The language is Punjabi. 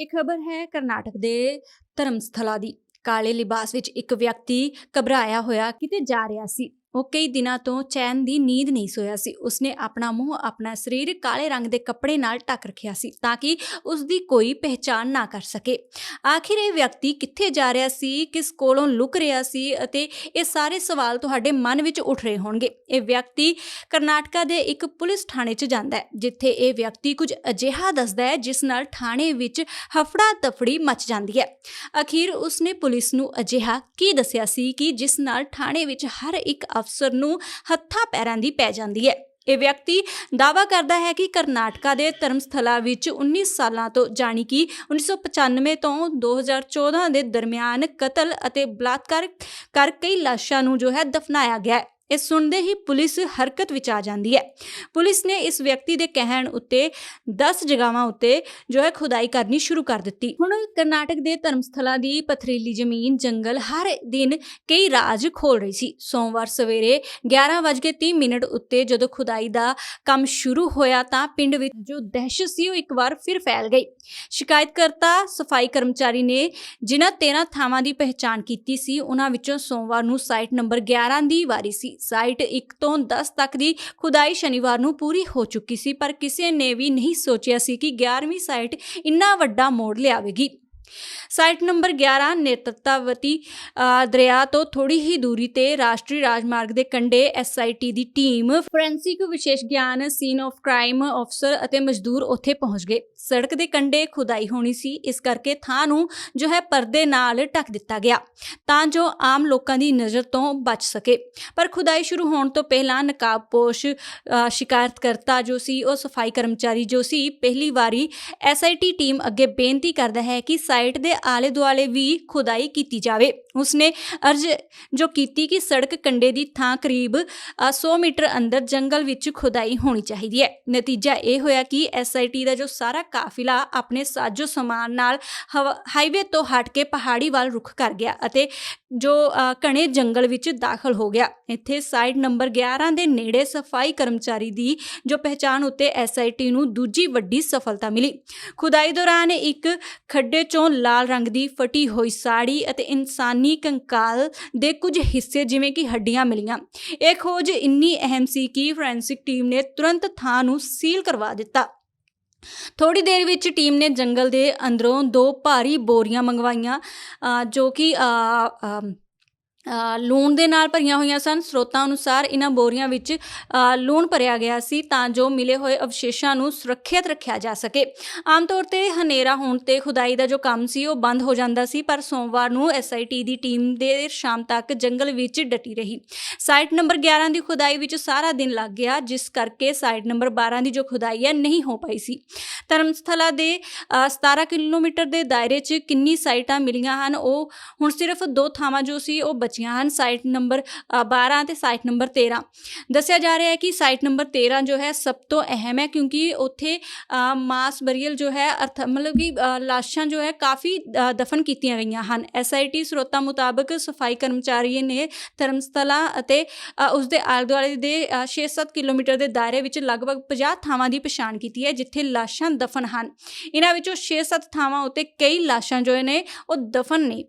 ਇਹ ਖਬਰ ਹੈ ਕਰਨਾਟਕ ਦੇ ਧਰਮਸਥਲਾ ਦੀ। ਕਾਲੇ ਲਿਬਾਸ ਵਿੱਚ ਇੱਕ ਵਿਅਕਤੀ ਘਬਰਾਇਆ ਹੋਇਆ ਕਿਤੇ ਜਾ ਰਿਹਾ ਸੀ। ਉਹ ਕਈ ਦਿਨਾਂ ਤੋਂ ਚੈਨ ਦੀ ਨੀਂਦ ਨਹੀਂ ਸੋਇਆ ਸੀ। ਉਸਨੇ ਆਪਣਾ ਮੂੰਹ ਆਪਣਾ ਸਰੀਰ ਕਾਲੇ ਰੰਗ ਦੇ ਕੱਪੜੇ ਨਾਲ ਢੱਕ ਰੱਖਿਆ ਸੀ ਤਾਂ ਕਿ ਉਸ ਦੀ ਕੋਈ ਪਹਿਚਾਣ ਨਾ ਕਰ ਸਕੇ। ਆਖਿਰ ਇਹ ਵਿਅਕਤੀ ਕਿੱਥੇ ਜਾ ਰਿਹਾ ਸੀ, ਕਿਸ ਕੋਲੋਂ ਲੁਕ ਰਿਹਾ ਸੀ ਅਤੇ ਇਹ ਸਾਰੇ ਸਵਾਲ ਤੁਹਾਡੇ ਮਨ ਵਿੱਚ ਉੱਠ ਰਹੇ ਹੋਣਗੇ। ਇਹ ਵਿਅਕਤੀ ਕਰਨਾਟਕਾ ਦੇ ਇੱਕ ਪੁਲਿਸ ਥਾਣੇ 'ਚ ਜਾਂਦਾ ਹੈ, ਜਿੱਥੇ ਇਹ ਵਿਅਕਤੀ ਕੁਝ ਅਜਿਹਾ ਦੱਸਦਾ ਹੈ ਜਿਸ ਨਾਲ ਥਾਣੇ ਵਿੱਚ ਹਫੜਾ ਤਫੜੀ ਮਚ ਜਾਂਦੀ ਹੈ। ਅਖੀਰ ਉਸਨੇ ਪੁਲਿਸ ਨੂੰ ਅਜਿਹਾ ਕੀ ਦੱਸਿਆ ਸੀ ਕਿ ਜਿਸ ਨਾਲ ਥਾਣੇ ਵਿੱਚ ਹਰ ਇੱਕ ਅਫਸਰ ਨੂੰ ਹੱਥਾਂ ਪੈਰਾਂ ਦੀ ਪੈ ਜਾਂਦੀ ਹੈ। ਇਹ ਵਿਅਕਤੀ ਦਾਵਾ ਕਰਦਾ ਹੈ ਕਿ ਕਰਨਾਟਕਾ ਦੇ ਧਰਮਸਥਲਾ ਵਿੱਚ 19 ਸਾਲਾਂ ਤੋਂ ਜਾਣੀ ਕਿ 1995 ਤੋਂ 2014 ਦੇ ਦਰਮਿਆਨ ਕਤਲ ਅਤੇ ਬਲਾਤਕਾਰ ਕਰ ਕਈ ਲਾਸ਼ਾਂ ਨੂੰ ਜੋ ਹੈ ਦਫਨਾਇਆ ਗਿਆ ਹੈ। ਇਹ ਸੁਣਦੇ ਹੀ ਪੁਲਿਸ ਹਰਕਤ ਵਿੱਚ ਆ ਜਾਂਦੀ ਹੈ। ਪੁਲਿਸ ਨੇ ਇਸ ਵਿਅਕਤੀ ਦੇ ਕਹਿਣ ਉੱਤੇ 10 ਜਗ੍ਹਾਵਾਂ ਉੱਤੇ ਜੋ ਹੈ ਖੁਦਾਈ ਕਰਨੀ ਸ਼ੁਰੂ ਕਰ ਦਿੱਤੀ। ਹੁਣ ਕਰਨਾਟਕ ਦੇ ਧਰਮਸਥਲਾ ਦੀ ਪਥਰੀਲੀ ਜ਼ਮੀਨ ਜੰਗਲ ਹਰ ਦਿਨ ਕਈ ਰਾਜ ਖੋਲ ਰਹੀ ਸੀ। ਸੋਮਵਾਰ ਸਵੇਰੇ 11:30 ਮਿੰਟ ਉੱਤੇ ਜਦੋਂ ਖੁਦਾਈ ਦਾ ਕੰਮ ਸ਼ੁਰੂ ਹੋਇਆ ਤਾਂ ਪਿੰਡ ਵਿੱਚ ਜੋ ਦਹਿਸ਼ਤ ਸੀ ਉਹ ਇੱਕ ਵਾਰ ਫਿਰ ਫੈਲ ਗਈ। ਸ਼ਿਕਾਇਤਕਰਤਾ, ਸਫ਼ਾਈ ਕਰਮਚਾਰੀ ਨੇ ਜਿਨ੍ਹਾਂ 13 ਥਾਵਾਂ ਦੀ ਪਹਿਚਾਣ ਕੀਤੀ ਸੀ, ਉਹਨਾਂ ਵਿੱਚੋਂ ਸੋਮਵਾਰ ਨੂੰ ਸਾਈਟ ਨੰਬਰ 11 ਦੀ ਵਾਰੀ ਸੀ। ਸਾਈਟ 1 ਤੋਂ 10 ਤੱਕ ਦੀ ਖੁਦਾਈ ਸ਼ਨੀਵਾਰ ਨੂੰ ਪੂਰੀ ਹੋ ਚੁੱਕੀ ਸੀ, ਪਰ ਕਿਸੇ ਨੇ ਵੀ ਨਹੀਂ ਸੋਚਿਆ ਸੀ ਕਿ 11ਵੀਂ ਸਾਈਟ ਇੰਨਾ ਵੱਡਾ ਮੋੜ ਲਿਆਵੇਗੀ। ਸਾਈਟ ਨੰਬਰ 11 ਨੇਤਰਤਾਵਤੀ ਦਰਿਆ ਤੋਂ ਥੋੜੀ ਹੀ ਦੂਰੀ ਤੇ ਰਾਸ਼ਟਰੀ ਰਾਜਮਾਰਗ ਦੇ ਕੰਢੇ ਐਸਆਈਟੀ ਦੀ ਟੀਮ ਫੋਰੈਂਸਿਕ ਵਿਸ਼ੇਸ਼ ਗਿਆਨ ਸੀਨ ਆਫ ਕ੍ਰਾਈਮ ਅਫਸਰ ਅਤੇ ਮਜ਼ਦੂਰ ਉੱਥੇ ਪਹੁੰਚ ਗਏ। ਸੜਕ ਦੇ ਕੰਢੇ ਖੁਦਾਈ ਹੋਣੀ ਸੀ ਇਸ ਕਰਕੇ ਥਾਂ ਨੂੰ ਜੋ ਹੈ ਪਰਦੇ ਨਾਲ ਢੱਕ ਦਿੱਤਾ ਗਿਆ ਤਾਂ ਜੋ ਆਮ ਲੋਕਾਂ ਦੀ ਨਜ਼ਰ ਤੋਂ ਬਚ ਸਕੇ। ਪਰ ਖੁਦਾਈ ਸ਼ੁਰੂ ਹੋਣ ਤੋਂ ਪਹਿਲਾਂ ਨਕਾਬਪੋਸ਼ ਅ, ਸ਼ਿਕਾਇਤਕਰਤਾ ਜੋ ਸੀ ਉਹ ਸਫ਼ਾਈ ਕਰਮਚਾਰੀ ਜੋ ਸੀ ਪਹਿਲੀ ਵਾਰੀ ਐਸਆਈਟੀ ਟੀਮ ਅੱਗੇ ਬੇਨਤੀ ਕਰਦਾ ਹੈ ਕਿ ਸਾਈਟ ਦੇ ਆਲੇ ਦੁਆਲੇ ਵੀ ਖੁਦਾਈ ਕੀਤੀ ਜਾਵੇ। ਉਸਨੇ ਅਰਜ਼ ਜੋ ਕੀਤੀ ਕਿ ਸੜਕ ਕੰਡੇ ਦੀ ਥਾਂ ਕਰੀਬ ਅ, 100 ਮੀਟਰ ਅੰਦਰ ਜੰਗਲ ਵਿੱਚ ਖੁਦਾਈ ਹੋਣੀ ਚਾਹੀਦੀ ਹੈ। ਨਤੀਜਾ ਇਹ ਹੋਇਆ ਕਿ ਐਸਆਈਟੀ ਦਾ ਜੋ ਸਾਰਾ ਕਾਫਿਲਾ ਆਪਣੇ ਸਾਜੋ ਸਮਾਨ ਨਾਲ ਹਾਈਵੇ ਤੋਂ ਹਟ ਕੇ ਪਹਾੜੀ ਵੱਲ ਰੁਖ ਕਰ ਗਿਆ ਅਤੇ ਜੋ ਘਣੇ ਜੰਗਲ ਵਿੱਚ ਦਾਖਲ ਹੋ ਗਿਆ। ਇੱਥੇ ਸਾਈਟ ਨੰਬਰ 11 ਦੇ ਨੇੜੇ ਸਫ਼ਾਈ ਕਰਮਚਾਰੀ ਦੀ ਜੋ ਪਹਿਚਾਣ ਉੱਤੇ ਐਸਆਈਟੀ ਨੂੰ ਦੂਜੀ ਵੱਡੀ ਸਫਲਤਾ ਮਿਲੀ। ਖੁਦਾਈ ਦੌਰਾਨ ਇੱਕ ਖੱਡੇ ਚੋਂ ਲਾਲ ਰੰਗ ਦੀ ਫਟੀ ਹੋਈ ਸਾੜੀ ਅਤੇ ਇਨਸਾਨੀ ਕੰਕਾਲ ਦੇ ਕੁਝ ਹਿੱਸੇ ਜਿਵੇਂ ਕਿ ਹੱਡੀਆਂ ਮਿਲੀਆਂ। ਇਹ ਖੋਜ ਇੰਨੀ ਅਹਿਮ ਸੀ ਕਿ ਫੋਰੈਂਸਿਕ ਟੀਮ ਨੇ ਤੁਰੰਤ ਥਾਂ ਨੂੰ ਸੀਲ ਕਰਵਾ ਦਿੱਤਾ। ਥੋੜੀ ਦੇਰ ਵਿੱਚ ਟੀਮ ਨੇ ਜੰਗਲ ਦੇ ਅੰਦਰੋਂ ਦੋ ਭਾਰੀ ਬੋਰੀਆਂ ਮੰਗਵਾਈਆਂ ਅ, ਜੋ ਕਿ ਅ, ਲੂਣ ਦੇ ਨਾਲ ਭਰੀਆਂ ਹੋਈਆਂ ਸਨ। ਸਰੋਤਾਂ ਅਨੁਸਾਰ ਇਹਨਾਂ ਬੋਰੀਆਂ ਵਿੱਚ ਲੂਣ ਭਰਿਆ ਗਿਆ ਸੀ ਤਾਂ ਜੋ ਮਿਲੇ ਹੋਏ ਅਵਸ਼ੇਸ਼ਾਂ ਨੂੰ ਸੁਰੱਖਿਅਤ ਰੱਖਿਆ ਜਾ ਸਕੇ। ਆਮ ਤੌਰ ਤੇ ਹਨੇਰਾ ਹੋਣ ਤੇ ਖੁਦਾਈ ਦਾ ਜੋ ਕੰਮ ਸੀ, ਉਹ ਬੰਦ ਹੋ ਜਾਂਦਾ ਸੀ, ਪਰ ਸੋਮਵਾਰ ਨੂੰ ਐਸਆਈਟੀ ਦੀ ਟੀਮ ਦੇਰ ਸ਼ਾਮ ਤੱਕ ਜੰਗਲ ਵਿੱਚ ਡਟੀ ਰਹੀ। ਸਾਈਟ ਨੰਬਰ 11 ਦੀ ਖੁਦਾਈ ਵਿੱਚ ਸਾਰਾ ਦਿਨ ਲੱਗ ਗਿਆ, ਜਿਸ ਕਰਕੇ ਸਾਈਟ ਨੰਬਰ 12 ਦੀ ਜੋ ਖੁਦਾਈ ਹੈ, ਨਹੀਂ ਹੋ ਪਾਈ ਸੀ। ਧਰਮਸਥਲਾ ਦੇ ਅ, 17 ਕਿਲੋਮੀਟਰ ਦੇ ਦਾਇਰੇ 'ਚ ਕਿੰਨੀ ਸਾਈਟਾਂ ਮਿਲੀਆਂ ਹਨ? ਉਹ ਹੁਣ ਸਿਰਫ ਦੋ ਥਾਵਾਂ ਜੋ ਸੀ ਉਹ ਬਚੀਆਂ ਹਨ ਸਾਈਟ ਨੰਬਰ ਅ, 12 ਤੇ ਸਾਈਟ ਨੰਬਰ 13 ਦੱਸਿਆ ਜਾ ਰਿਹਾ ਹੈ ਕਿ ਸਾਈਟ ਨੰਬਰ 13 ਜੋ ਹੈ ਸਭ ਤੋਂ ਅਹਿਮ ਹੈ ਕਿਉਂਕਿ ਉੱਥੇ ਮਾਸ ਬਰੀਅਲ ਜੋ ਹੈ ਅਰਥ ਮਤਲਬ ਕਿ ਲਾਸ਼ਾਂ ਜੋ ਹੈ ਕਾਫੀ ਦਫਨ ਕੀਤੀਆਂ ਗਈਆਂ ਹਨ। ਐਸਆਈਟੀ ਸਰੋਤਾਂ ਮੁਤਾਬਕ ਸਫ਼ਾਈ ਕਰਮਚਾਰੀ ਨੇ ਧਰਮਸਥਲਾ ਅਤੇ ਅ, ਉਸ ਦੇ ਆਲੇ ਦੁਆਲੇ ਦੇ 6-7 ਕਿਲੋਮੀਟਰ ਦੇ ਦਾਇਰੇ ਵਿੱਚ ਲਗਭਗ 50 ਥਾਵਾਂ ਦੀ ਪਛਾਣ ਕੀਤੀ ਹੈ ਜਿੱਥੇ ਲਾਸ਼ਾਂ ਦਫਨ ਹਨ। ਇਹਨਾਂ ਵਿੱਚੋਂ 6-7 ਥਾਵਾਂ ਉੱਤੇ ਕਈ ਲਾਸ਼ਾਂ ਜੋ ਨੇ ਉਹ ਦਫਨ ਨੇ।